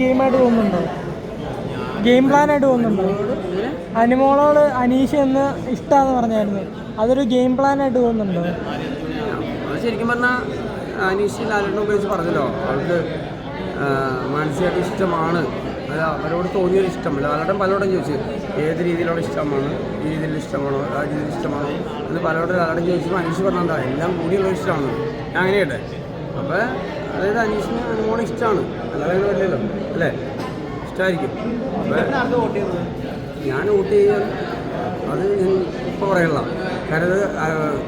ഗെയിമായിട്ട് തോന്നുന്നുണ്ടോ? ഗെയിം തോന്നുന്നുണ്ടോ? അനിമോളോട് അനീഷ എന്ന് ഇഷ്ടമാന്ന് പറഞ്ഞായിരുന്നു. അതൊരു ഗെയിം പ്ലാൻ ആയിട്ട് തോന്നുന്നുണ്ടോ ശരിക്കും പറഞ്ഞാൽ അനീഷ് ലാലിനെ ഉപയോഗിച്ച് പറഞ്ഞല്ലോ. അവർക്ക് മാനസികമായിട്ട് ഇഷ്ടമാണ്. അവരോട് തോന്നിയൊരു ഇഷ്ടം. ലാലട്ടൻ പലരോടും ചോദിച്ചു ഏത് രീതിയിലുള്ള ഇഷ്ടമാണ്? ഈ രീതിയിൽ ഇഷ്ടമാണോ? ആ രീതിയിൽ ഇഷ്ടമാണോ? എന്ന് പലരോടും ലാലട്ടൻ ചോദിച്ചപ്പോൾ അനീഷ് പറഞ്ഞാൽ എല്ലാം കൂടിയുള്ള ഇഷ്ടമാണ്. ഞാൻ അങ്ങനെ കേട്ടെ അപ്പോൾ അതായത് അനീഷിന് അനുമോളെ ഇഷ്ടമാണ് അല്ലാതെ വരില്ലല്ലോ. അല്ലേ? ഇഷ്ടമായിരിക്കും ഞാൻ വോട്ട് ചെയ്യാൻ അത് ഇപ്പോൾ പറയണില്ല കാരണം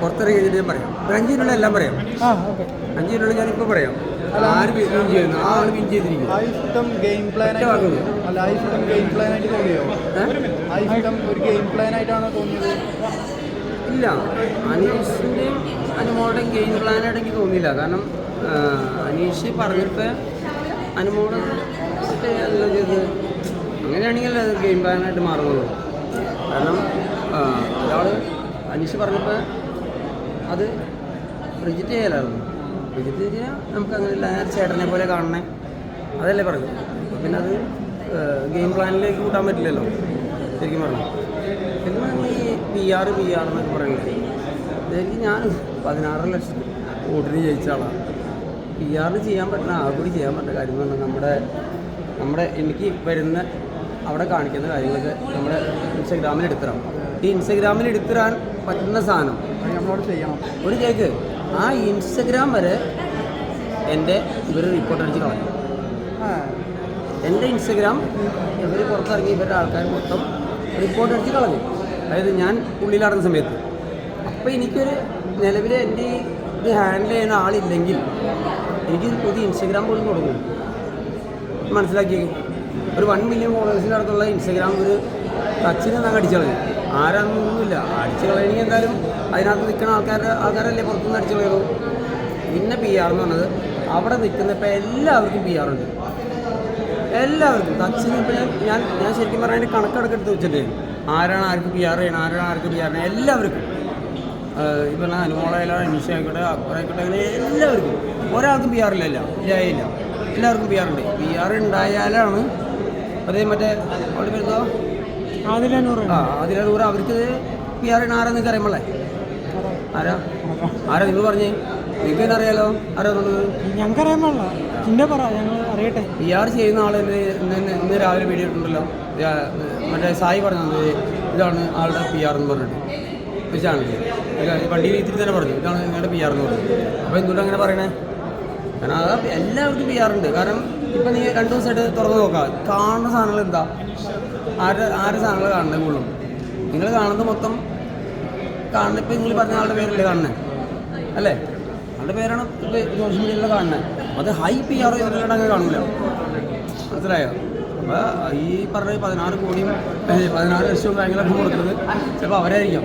പുറത്തിറങ്ങി കഴിഞ്ഞിട്ട് ഞാൻ പറയാം. ഒരു അഞ്ച് മിനിറ്റ് എല്ലാം പറയാം. അഞ്ച് മിനിറ്റ് ഞാനിപ്പോൾ പറയാം. ആര് വിൻ ചെയ്യുന്നു? ആ ആൾ വിൻ ചെയ്തിരിക്കും ഇല്ല. അനീഷിന്റെയും അനുമോളുടെയും ഗെയിം പ്ലാനായിട്ട് എനിക്ക് തോന്നിയില്ല. കാരണം ആ, പറഞ്ഞപ്പോൾ അനുമോട് ചെയ്ത് അങ്ങനെയാണെങ്കിൽ അത് ഗെയിം പ്ലാനായിട്ട് മാറുന്നുള്ളൂ. കാരണം ഒരാൾ അനീഷ് പറഞ്ഞപ്പോൾ അത് റിജിറ്റ് ചെയ്യലായിരുന്നു. റിജിറ്റ് ചെയ്യാൻ നമുക്ക് അങ്ങനെയല്ല ഞാൻ ചേട്ടനെ പോലെ കാണണേ. അതല്ലേ പറഞ്ഞു പിന്നെ അത് ഗെയിം പ്ലാനിലേക്ക് കൂട്ടാൻ പറ്റില്ലല്ലോ. ശരിക്കും പറഞ്ഞു. പിന്നെ ഈ പി ആർ പി ആർ എന്നൊക്കെ പറയുന്നത്. ശരിക്കും ഞാൻ പതിനാറ് ലക്ഷം വോട്ടിന് ജയിച്ച ആളാണ് പി ആറിന് ചെയ്യാൻ പറ്റുന്ന ആ കൂടി ചെയ്യാൻ പറ്റുന്ന കാര്യം നമ്മുടെ നമ്മുടെ എനിക്ക് വരുന്ന അവിടെ കാണിക്കുന്ന കാര്യങ്ങളൊക്കെ നമ്മുടെ ഇൻസ്റ്റഗ്രാമിൽ എടുത്തിടാം. ഈ ഇൻസ്റ്റഗ്രാമിൽ എടുത്തിടാൻ പറ്റുന്ന സാധനം. നമ്മളോട് ചെയ്യണം ഒരു കേക്ക്. ആ ഇൻസ്റ്റഗ്രാം വരെ എന്റെ ഇവർ റിപ്പോർട്ട് അടിച്ച് കളഞ്ഞു. എന്റെ ഇൻസ്റ്റഗ്രാം ഇവർ പുറത്തിറങ്ങി ഇവരുടെ ആൾക്കാർ മൊത്തം റിപ്പോർട്ട് അടിച്ച് കളഞ്ഞു. അതായത് ഞാൻ ഉള്ളിലാടുന്ന സമയത്ത്. അപ്പോൾ എനിക്കൊരു നിലവിൽ എന്റെ ഈ ഇത് ഹാൻഡിൽ ചെയ്യുന്ന ആളില്ലെങ്കിൽ എനിക്ക് പുതിയ ഇൻസ്റ്റഗ്രാം പോലും തുടങ്ങും മനസ്സിലാക്കി ഒരു വൺ മില്യൺ ഫോളോവേഴ്സിന്റെ അടുത്തുള്ള ഇൻസ്റ്റഗ്രാം ഒരു ടച്ചിന് അടിച്ചു കളയും ആരാന്നൊന്നുമില്ല. അടിച്ചു കളയണമെങ്കിൽ എന്തായാലും അതിനകത്ത് നിൽക്കുന്ന ആൾക്കാരുടെ ആൾക്കാരല്ലേ പുറത്തുനിന്ന് അടിച്ചു കളയുള്ളൂ. പിന്നെ പി ആർ എന്ന് പറഞ്ഞത് അവിടെ നിൽക്കുന്ന ഇപ്പം എല്ലാവർക്കും പി ആർ ഉണ്ട്. എല്ലാവർക്കും. ടച്ചിന് ഇപ്പം ഞാൻ ഞാൻ ശരിക്കും പറഞ്ഞാൽ അതിന്റെ കണക്കടക്കെടുത്ത് വെച്ചിട്ട് ആരാണ് ആർക്ക് പി ആർ ചെയ്യണം? ആരാണ് ആർക്ക് പി ആർ ചെയ്യണം? എല്ലാവർക്കും. ഈ പറഞ്ഞ അനുമോളായാലും അനീഷ ആയിക്കോട്ടെ അക്ബർ ആയിക്കോട്ടെ അങ്ങനെ എല്ലാവർക്കും. ഒരാൾക്കും പി ആർ ഇല്ല ഇല്ല. ഇല്ല ഇല്ല. എല്ലാവർക്കും പി ഉണ്ട്. പി ആർ ഉണ്ടായാലാണ് അതേ മറ്റേ അവിടെ വരുന്നോ ആദിലനൂറ് ആ അതിലൂടെ അവർക്ക് പി ആർ ആരാ നിങ്ങൾക്ക് അറിയുമ്പോളേ ആരാ? ആരാ നിങ്ങൾ പറഞ്ഞേ? നിങ്ങൾക്ക് അറിയാലോ? ആരാ ഞങ്ങൾക്ക് അറിയാൻ പാടില്ല. പറ ഞങ്ങൾ അറിയട്ടെ. പി ആർ ചെയ്യുന്ന ആൾ ഇന്ന് രാവിലെ വീഡിയോ ഇട്ടുണ്ടല്ലോ മറ്റേ സായി പറഞ്ഞത് ഇതാണ് ആളുടെ പി ആർ എന്ന് പറഞ്ഞിട്ട്. വെച്ചാണ് വണ്ടിയിൽ ഇത്തിരി തന്നെ പറഞ്ഞു. ഇതാണ് നിങ്ങളുടെ പി ആർ എന്ന് പറഞ്ഞു അപ്പോൾ എന്തുകൊണ്ട് അങ്ങനെ പറയണേ? കാരണം അത് എല്ലാവർക്കും പി ആർ ഉണ്ട്. കാരണം ഇപ്പം നീ രണ്ട് ദിവസമായിട്ട് തുറന്ന് നോക്കാം. കാണുന്ന സാധനങ്ങൾ എന്താ? ആരുടെ ആരുടെ സാധനങ്ങൾ കാണുന്നത് കൂടുതലും? നിങ്ങൾ കാണുന്നത് മൊത്തം കാണുന്ന ഇപ്പം നിങ്ങൾ പറഞ്ഞ ആളുടെ പേരല്ലേ കാണുന്നത് അല്ലേ? ആളുടെ പേരാണ് ഇപ്പോൾ സോഷ്യൽ മീഡിയയിൽ കാണുന്നത് അത് ഹൈ പി ആർ ചെയ്തിട്ടുള്ള അങ്ങനെ കാണില്ല മനസ്സിലായോ? അപ്പോൾ ഈ പറഞ്ഞ പതിനാറ് കോടിയും പതിനാറ് ലക്ഷവും കാര്യങ്ങളൊക്കെ കൊടുക്കുന്നത് ചിലപ്പോൾ അവരായിരിക്കാം.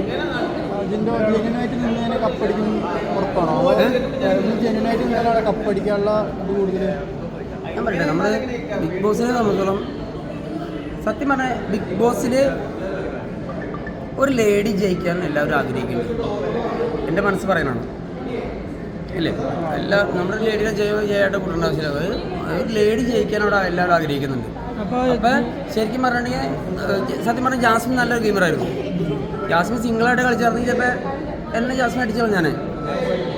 അതിന്റെ ജെന്യനായിട്ട് നിന്നതിനെ കപ്പടിക്കും ഉറപ്പാണോ? ജെന്യനായിട്ട് നിന്നാലാണ് കപ്പടിക്കാനുള്ള ഇത് കൂടുതൽ ഞാൻ പറയട്ടെ നമ്മൾ ബിഗ് ബോസിനെ സംബന്ധിച്ചോളം സത്യം പറഞ്ഞാൽ ബിഗ് ബോസിൽ ഒരു ലേഡി ജയിക്കാൻ എല്ലാവരും ആഗ്രഹിക്കുന്നുണ്ട്. എന്റെ മനസ്സ് പറയാനാണ് ഇല്ലേ എല്ലാ നമ്മുടെ ലേഡിയുടെ ജയ ജയമായിട്ട് കൂട്ടേണ്ട ആവശ്യമില്ല അത് ഒരു ലേഡി ജയിക്കാൻ അവിടെ എല്ലാവരും ആഗ്രഹിക്കുന്നുണ്ട്. അപ്പം ശരിക്കും പറഞ്ഞിട്ടുണ്ടെങ്കിൽ സത്യം പറഞ്ഞ ജാസ്മിൻ നല്ലൊരു ഗെയിമറായിരുന്നു ജാസ്മിൻ സിംഗിളായിട്ട് കളിച്ചായിരുന്നെങ്കിൽ ചിലപ്പോൾ എന്നെ ജാസ്മിൻ അടിച്ചു കളഞ്ഞാണ്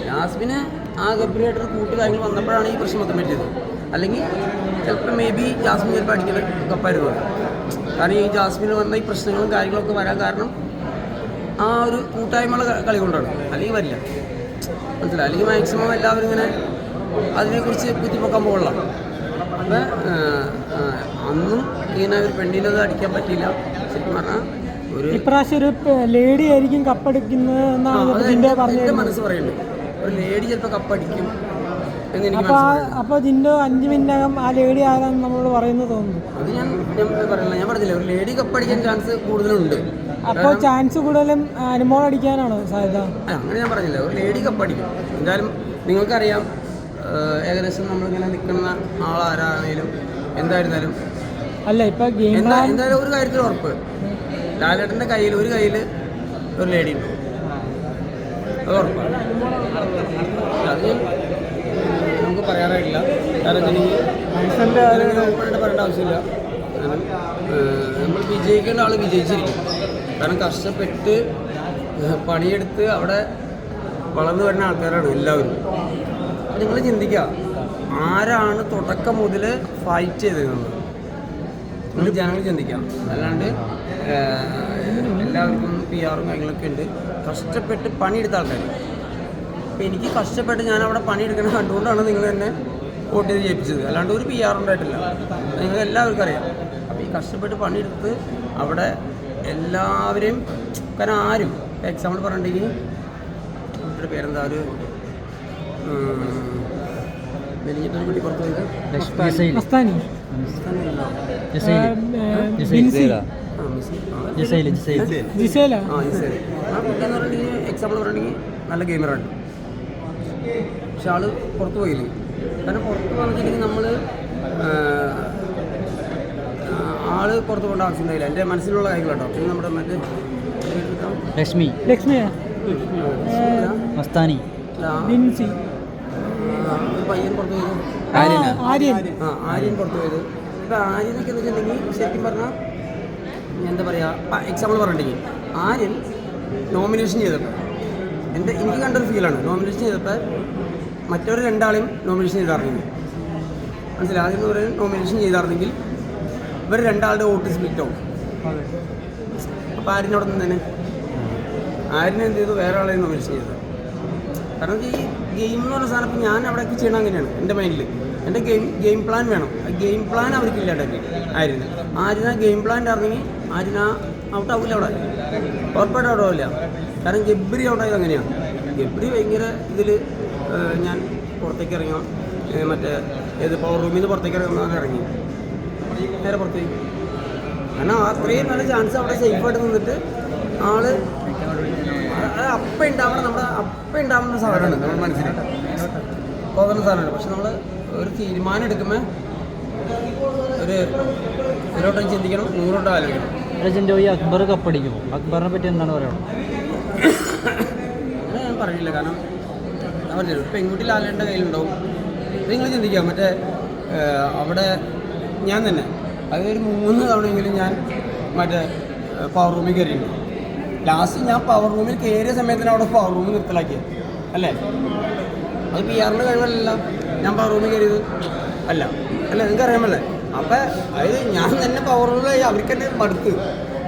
ജാസ്മിന് ആ ഗബ്രിയായിട്ടൊരു കൂട്ട് കാര്യങ്ങൾ വന്നപ്പോഴാണ് ഈ പ്രശ്നം മൊത്തം പറ്റിയത്. അല്ലെങ്കിൽ ചിലപ്പോൾ മേ ബി ജാസ്മിൻ ചിലപ്പോൾ അടിക്കുന്ന കപ്പായിരുന്നു കാരണം ഈ ജാസ്മിന് വന്ന ഈ പ്രശ്നങ്ങളും കാര്യങ്ങളൊക്കെ വരാൻ കാരണം ആ ഒരു കൂട്ടായ്മയുള്ള ക- കളി കൊണ്ടാണ്. അല്ലെങ്കിൽ വരില്ല. മനസ്സിലായി? അല്ലെങ്കിൽ മാക്സിമം എല്ലാവരും ഇങ്ങനെ അതിനെക്കുറിച്ച് കുത്തിപ്പൊക്കാൻ പോകണം അപ്പം അന്നും ഇങ്ങനെ ഒരു പെണ്ണിനത് അടിക്കാൻ പറ്റിയില്ല. ശരിക്കും പറഞ്ഞാൽ ഒരു ഇപ്രാവശ്യം ഒരു ലേഡി ആയിരിക്കും കപ്പടിക്കുന്നത് എന്നാണ് മനസ്സ് പറയുന്നത് ഒരു ലേഡി ചിലപ്പോൾ കപ്പടിക്കും അപ്പോൾ. അപ്പോൾ ജിന്റെ അഞ്ച് മിനിറ്റകം ആ ലേഡി ആരാന്ന് നമ്മളോട് പറയുന്നത് തോന്നുന്നു. അത് ഞാൻ ഞാൻ പറയില്ല ഞാൻ പറഞ്ഞില്ല. ഒരു ലേഡി കപ്പടിക്കാൻ ചാൻസ് കൂടുതലുണ്ട്. അപ്പോൾ ചാൻസ് കൂടുതലും അനുമോൾ അടിക്കാനാണോ സാധ്യത? അങ്ങനെ ഞാൻ പറഞ്ഞില്ല. ഒരു ലേഡി കപ്പടിക്കും. എന്തായാലും നിങ്ങൾക്കറിയാം ഏകദേശം നമ്മളിങ്ങനെ നിൽക്കുന്ന ആളാരാണേലും എന്തായിരുന്നാലും. അല്ല ഇപ്പൊ ഗെയിം എന്താ എന്തായാലും ഒരു കാര്യത്തിൽ ഉറപ്പ്. ലാലേട്ടന്റെ കയ്യിൽ ഒരു കയ്യിൽ ഒരു ലേഡി ഉണ്ട്. അത് ഉറപ്പാണ്. അത് നമുക്ക് പറയാറായിട്ടില്ല. കാരണം എനിക്ക് പറയേണ്ട ആവശ്യമില്ല. നമ്മൾ വിജയിക്കേണ്ട ആൾ വിജയിച്ചിരിക്കും. കാരണം കഷ്ടപ്പെട്ട് പണിയെടുത്ത് അവിടെ വളർന്നു വരുന്ന ആൾക്കാരാണ് എല്ലാവരും. നിങ്ങൾ ചിന്തിക്കുക ആരാണ് തുടക്കം മുതൽ ഫൈറ്റ് ചെയ്ത് നിങ്ങൾ ജനങ്ങൾ ചിന്തിക്കാം. അല്ലാണ്ട് എല്ലാവർക്കും പി ആറും കാര്യങ്ങളൊക്കെ ഉണ്ട്. കഷ്ടപ്പെട്ട് പണിയെടുത്ത ആൾക്കാർ അപ്പം എനിക്ക് കഷ്ടപ്പെട്ട് ഞാൻ അവിടെ പണിയെടുക്കുന്നത് കണ്ടുകൊണ്ടാണ് നിങ്ങൾ തന്നെ വോട്ട് ചെയ്ത് ജയിപ്പിച്ചത്. അല്ലാണ്ട് ഒരു പി ആർ ഉണ്ടായിട്ടില്ല നിങ്ങൾ എല്ലാവർക്കും അറിയാം. അപ്പോൾ ഈ കഷ്ടപ്പെട്ട് പണിയെടുത്ത് അവിടെ എല്ലാവരെയും കാരണം ആരും എക്സാമ്പിൾ പറഞ്ഞിട്ടുണ്ടെങ്കിൽ പേരെന്താ? ഒരു എക്സാമ്പിൾ പറഞ്ഞിട്ടുണ്ടെങ്കിൽ നല്ല ഗെയിമറാണ് പക്ഷെ ആൾ പുറത്തു പോയില്ലേ? കാരണം പുറത്ത് പറഞ്ഞിട്ടുണ്ടെങ്കിൽ നമ്മൾ ആൾ പുറത്ത് പോകേണ്ട ആവശ്യമുണ്ടായില്ല എന്റെ മനസ്സിലുള്ള കാര്യങ്ങളാട്ടോ പിന്നെ നമ്മുടെ മറ്റേ. ലക്ഷ്മി. ലക്ഷ്മിയ. മസ്താനി. ബിൻസി. ഒരു പയ്യൻ പുറത്ത് പോയത് ആര്യൻ. ആ ആര്യൻ. പുറത്ത് പോയത് ഇപ്പം ആര്യനൊക്കെ എന്ന് വെച്ചിട്ടുണ്ടെങ്കിൽ ശരിക്കും പറഞ്ഞാൽ എന്താ പറയുക എക്സാമ്പിൾ പറഞ്ഞിട്ടുണ്ടെങ്കിൽ ആര്യൻ നോമിനേഷൻ ചെയ്തപ്പോൾ എന്റെ എനിക്ക് കണ്ടൊരു ഫീലാണ് നോമിനേഷൻ ചെയ്തപ്പോൾ മറ്റൊരു രണ്ടാളെയും നോമിനേഷൻ ചെയ്തായിരുന്നെങ്കിൽ മനസ്സിലായി? ആദ്യം പറയുന്നത് നോമിനേഷൻ ചെയ്തായിരുന്നെങ്കിൽ ഇവർ രണ്ടാളുടെ വോട്ട് സ്പ്ലിറ്റ് ആവും. അപ്പോൾ ആര്യനോടൊന്നും നിന്ന് തന്നെ ആര്യനെന്ത് ചെയ്തു? വേറെ ആളെയും നോമിനേഷൻ ചെയ്തത് കാരണം ഈ ഗെയിം എന്ന് പറഞ്ഞ സാധനം ഞാൻ അവിടേക്ക് ചെയ്യണം അങ്ങനെയാണ് എന്റെ മൈൻഡിൽ എന്റെ ഗെയിം ഗെയിം പ്ലാൻ വേണം. ഗെയിം പ്ലാൻ അവർക്ക് ഇല്ലാണ്ടാക്കി ആയിരുന്നു ആര്യന. ഗെയിം പ്ലാൻ ഇറങ്ങി ആര്യന ഔട്ട് ആവില്ല അവിടെ. ഉറപ്പായിട്ട് ഔട്ട് ആവില്ല. കാരണം ഗബ്രി അവിടെ അങ്ങനെയാണ് ഗബ്രി ഭയങ്കര ഇതിൽ ഞാൻ പുറത്തേക്ക് ഇറങ്ങാം മറ്റേ ഏത് പവർ റൂമിൽ നിന്ന് പുറത്തേക്ക് ഇറങ്ങാൻ ഇറങ്ങി. നേരെ പുറത്തേക്ക് കാരണം അത്രയും നല്ല ചാൻസ് അവിടെ സേഫായിട്ട് നിന്നിട്ട് ആൾ അപ്പ ഉണ്ടാവണം നമ്മുടെ അപ്പ ഉണ്ടാവുന്ന സാധനമാണ്. നമ്മുടെ മനസ്സിൽ പോകുന്ന സാധനമാണ്. പക്ഷെ നമ്മൾ ഒരു തീരുമാനം എടുക്കുമ്പോൾ ഒരു ഒരു വട്ടം ചിന്തിക്കണം നൂറോട്ടം ആലോചിക്കണം. ഈ അക്ബർ കപ്പടിക്കുമോ അക്ബറിനെ പറ്റി എന്താണ് പറയുന്നത് ഞാൻ പറയില്ല കാരണം ഞാൻ പറഞ്ഞില്ല. ഒരു പെൺകുട്ടി ലാലേന്റെ കയ്യിലുണ്ടാവും. നിങ്ങൾ ചിന്തിക്കുക. മറ്റേ അവിടെ ഞാൻ തന്നെ. അതൊരു ഒരു മൂന്ന് തവണയെങ്കിലും ഞാൻ മറ്റേ പവർ റൂമിൽ കയറിയിട്ടുണ്ട്. ലാസ്റ്റ് ഞാൻ പവർ റൂമിൽ കയറിയ സമയത്തിന് അവിടെ പവർ റൂമിൽ നിർത്തലാക്കിയത്. അല്ലേ? അത് പി ആറിന്റെ കഴിവല്ല ഞാൻ പവർ റൂമിൽ കയറിയത് അല്ല. അല്ല നിങ്ങൾക്ക് അറിയാമല്ലേ അപ്പം അതായത് ഞാൻ തന്നെ പവർ റൂമിലായി അവർക്ക് തന്നെ മടുത്ത്.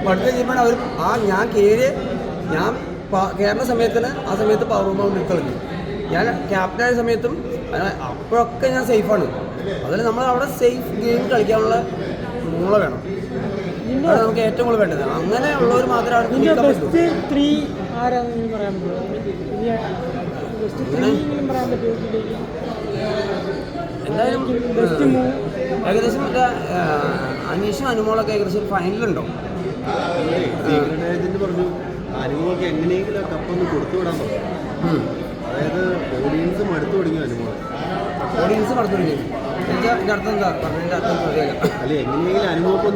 മടുത്ത് ചെയ്യുമ്പോൾ അവർ ആ ഞാൻ കയറി ഞാൻ കയറുന്ന സമയത്തിന് ആ സമയത്ത് പവർ റൂം നിർത്തളഞ്ഞു ഞാൻ ക്യാപ്റ്റനായ സമയത്തും അപ്പോഴൊക്കെ ഞാൻ സേഫാണ് അതിൽ നമ്മൾ അവിടെ സേഫ് ഗെയിം കളിക്കാനുള്ള മൂള വേണം. അതാണ് നമുക്ക് ഏറ്റവും കൂടുതൽ വേണ്ടത്. അങ്ങനെയുള്ളവർ മാത്രമേ അവിടെ നിന്റെ നിൽക്കാൻ പറ്റൂ. ബെസ്റ്റ് ത്രീ ആരാന്ന് പറയാൻ പറ്റുമോ? ബെസ്റ്റ് ത്രീ എങ്കിലും പറയാൻ പറ്റുമോ? എന്തായാലും ഏകദേശം മറ്റേ അനീഷും അനുമോളൊക്കെ ഏകദേശം ഒരു ഫൈനലുണ്ടോ സീക്രട്ട് ഏജന്റ് പറഞ്ഞു അനുമോൾക്ക് എങ്ങനെയെങ്കിലും ആ കപ്പൊന്ന് കൊടുത്തു വിടാൻ പറഞ്ഞു. അതായത് ഓഡിയൻസ് മടുത്തു തുടങ്ങി അനുമോൾ ഓഡിയൻസ് പറഞ്ഞു അല്ലെ എങ്ങനെയെങ്കിലും ഒന്ന് അനുമോൾക്ക്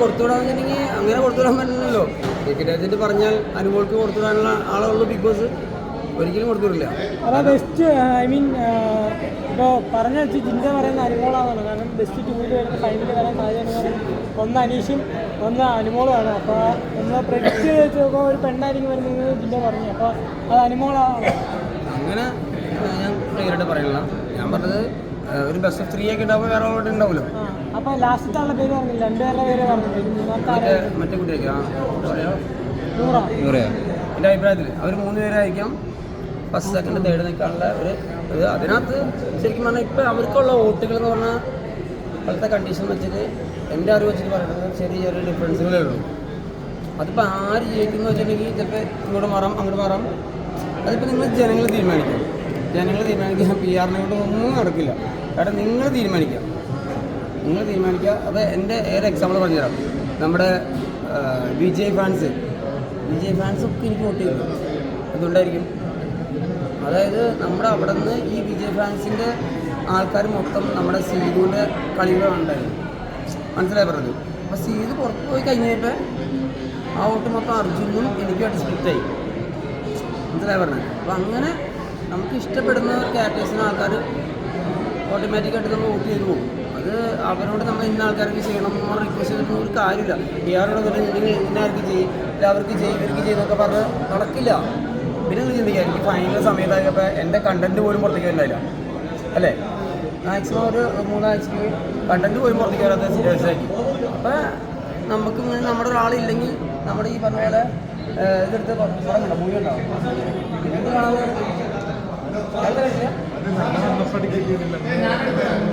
കൊടുത്തുവിടാന്നുണ്ടെങ്കിൽ അങ്ങനെ കൊടുത്തുവിടാൻ പറ്റില്ലല്ലോ. ടിക്കറ്റ് പറഞ്ഞാൽ അനുഭവക്ക് കൊടുത്തുവിടാനുള്ള ആളുള്ളൂ ഉള്ളൂ ബിഗ് ബോസ് ഒരിക്കലും കൊടുത്തുവിടില്ല. അതാ ബെസ്റ്റ് ഐ മീൻ ഇപ്പോൾ പറഞ്ഞ വെച്ച് ചിന്ത പറയുന്ന അനുമോളാണെന്നാണ് കാരണം ബെസ്റ്റ് ടൂറിൽ വരുന്ന ഫൈനലിൽ വരാൻ സാധ്യത പറയുന്നത് ഒന്ന് അനീഷും ഒന്ന് അനുമോളുമാണ്. അപ്പോൾ ഒന്ന് പ്രഡിക്റ്റ് വെച്ച് നോക്കുമ്പോൾ ഒരു പെണ്ണായിരിക്കും വരുന്നത് ചിന്ത പറഞ്ഞു. അപ്പോൾ അത് അനുമോളാണ്. അങ്ങനെ ഞാൻ ക്ലിയറായിട്ട് പറയണില്ല ഞാൻ പറഞ്ഞത് ഒരു ബസ് ഓഫ് ത്രീ ഒക്കെ ഉണ്ടാവുമ്പോൾ വേറെ ആളോട് ഉണ്ടാവുമല്ലോ. ലാസ്റ്റ് ആളുടെ പേര് പറഞ്ഞില്ല? രണ്ടുപേരുടെ പേര് പറഞ്ഞില്ല? മറ്റേ കുട്ടിയൊക്കെ ആ പറയാം. നൂറ. എന്റെ അഭിപ്രായത്തിൽ അവർ മൂന്ന് പേരായിരിക്കാം ഫസ്റ്റ് സെക്കൻഡ് തേർഡ് നിൽക്കാനുള്ള ഒരു ഇത്. അതിനകത്ത് ശരിക്കും പറഞ്ഞാൽ ഇപ്പം അവർക്കുള്ള വോട്ടുകൾ എന്ന് പറഞ്ഞാൽ ഇപ്പോഴത്തെ കണ്ടീഷൻ വെച്ചിട്ട് എന്റെ അറിവ് വെച്ചിട്ട് പറയുന്നത് ചെറിയ ചെറിയ ഡിഫറൻസുകളേ ഉള്ളൂ. അതിപ്പോൾ ആര് ജയിക്കുന്നു വെച്ചിട്ടുണ്ടെങ്കിൽ ചിലപ്പോൾ ഇങ്ങോട്ട് മാറാം അങ്ങോട്ട് മാറാം. അതിപ്പോൾ നിങ്ങൾ ജനങ്ങൾ തീരുമാനിക്കും. ജനങ്ങൾ തീരുമാനിക്കുക പി ആറിനെ കൊണ്ട് ഒന്നും നടക്കില്ല. കാരണം നിങ്ങൾ തീരുമാനിക്കുക നിങ്ങൾ തീരുമാനിക്കുക അപ്പോൾ എന്റെ ഏറെ എക്സാമ്പിൾ പറഞ്ഞുതരാം. നമ്മുടെ വിജയ് ഫാൻസ്. വിജയ് ഫാൻസ് ഒക്കെ എനിക്ക് വോട്ട് ചെയ്തു. അതുകൊണ്ടായിരിക്കും. അതായത് നമ്മുടെ അവിടെ നിന്ന് ഈ വിജയ് ഫാൻസിന്റെ ആൾക്കാർ മൊത്തം നമ്മുടെ സീതുവിന്റെ കളികളാണുണ്ടായിരുന്നു മനസ്സിലായി പറഞ്ഞത്? അപ്പോൾ സീത് പുറത്ത് പോയി കഴിഞ്ഞപ്പോൾ ആ വോട്ട് മൊത്തം അർജുനും എനിക്കായിട്ട് സ്പ്ലിറ്റായി മനസ്സിലായി പറഞ്ഞത്? അപ്പോൾ അങ്ങനെ നമുക്ക് ഇഷ്ടപ്പെടുന്ന ക്യാരക്ടേഴ്സിന് ആൾക്കാർ ഓട്ടോമാറ്റിക്കായിട്ട് നമ്മൾ വോട്ട് ചെയ്ത് പോകും. അത് അവരോട് നമ്മൾ ഇന്ന ആൾക്കാർക്ക് ചെയ്യണം നമ്മൾ റിക്വസ്റ്റ് ചെയ്തിട്ട് ഒരു കാര്യമില്ല. ഇയാളോട് നിങ്ങൾ ഇന്നാർക്ക് ചെയ്യും ഇല്ല അവർക്ക് ചെയ്യും ഇവർക്ക് ചെയ്യുന്നൊക്കെ പറഞ്ഞ് നടക്കില്ല. പിന്നെ നിങ്ങൾ ചിന്തിക്കുക എനിക്ക് ഫൈനൽ സമയത്തായപ്പോൾ എന്റെ കണ്ടന്റ് പോലും പുറത്തേക്ക് അല്ലേ? മാക്സിമം ഒരു മൂന്നാഴ്ചക്ക് കണ്ടന്റ് പോലും പുറത്തേക്ക് വരാത്ത അപ്പോൾ നമുക്ക് ഇങ്ങനെ നമ്മുടെ ഒരാളില്ലെങ്കിൽ നമ്മുടെ ഈ പറഞ്ഞ പോലെ ഇതെടുത്ത് പറഞ്ഞില്ല മൂവി ഉണ്ടാവും ഇത് കാണാൻ